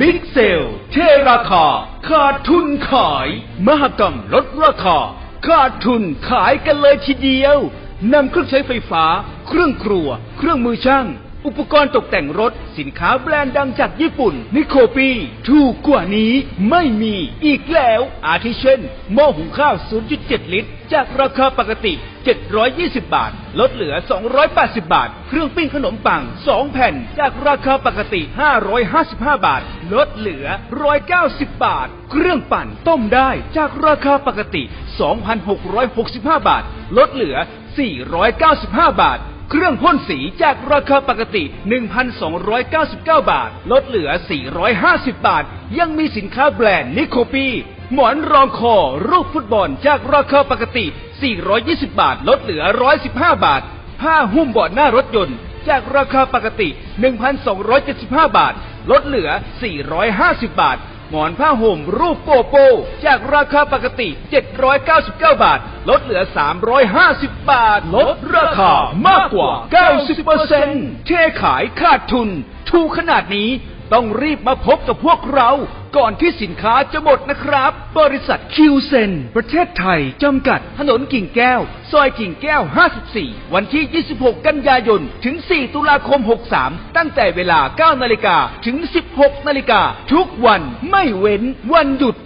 บิ๊กเซลเทราคา ขาดทุนขาย มหกรรมลดราคา ขาดทุนขายกันเลยทีเดียวนำเครื่องใช้ไฟฟ้า เครื่องครัว เครื่องมือช่าง อุปกรณ์ตกแต่งรถสินค้าแบรนด์ดังจากญี่ปุ่น นิโคปีถูกกว่านี้ไม่มีอีกแล้ว อาทิเช่น หม้อหุงข้าว 0.7 ลิตร จากราคาปกติ 720 บาท ลดเหลือ 280 บาท เครื่องปิ้งขนมปัง 2 แผ่น จากราคาปกติ 555 บาท ลดเหลือ 190 บาท เครื่องปั่นต้มได้จากราคาปกติ 2,665 บาท ลดเหลือ 495 บาท เครื่องพ่นสีจากราคาปกติ 1,299 บาท ลดเหลือ 450 บาท ยังมีสินค้าแบรนด์นิโคปีหมอนรองคอ รูปฟุตบอลจากราคาปกติ 420 บาท ลดเหลือ 115 บาท ผ้าหุ้มเบาะหน้ารถยนต์ จากราคาปกติ 1,275 บาท ลดเหลือ 450 บาท หมอนผ้าห่มรูปโปโป จากราคาปกติ 799 บาท ลดเหลือ 350 บาท ลดราคามากกว่า 90%เทขายขาดทุน ถูกขนาดนี้ต้องรีบมาพบกับพวกเรา ก่อนที่สินค้าจะหมดนะครับ บริษัทคิวเซนประเทศไทย จำกัดถนนกิ่งแก้ว ซอยกิ่งแก้ว 54 วันที่ 26 กันยายน ถึง 4 ตุลาคม 63 ตั้งแต่เวลา 9 นาฬิกาถึง 16 นาฬิกาทุกวันไม่เว้นวันหยุด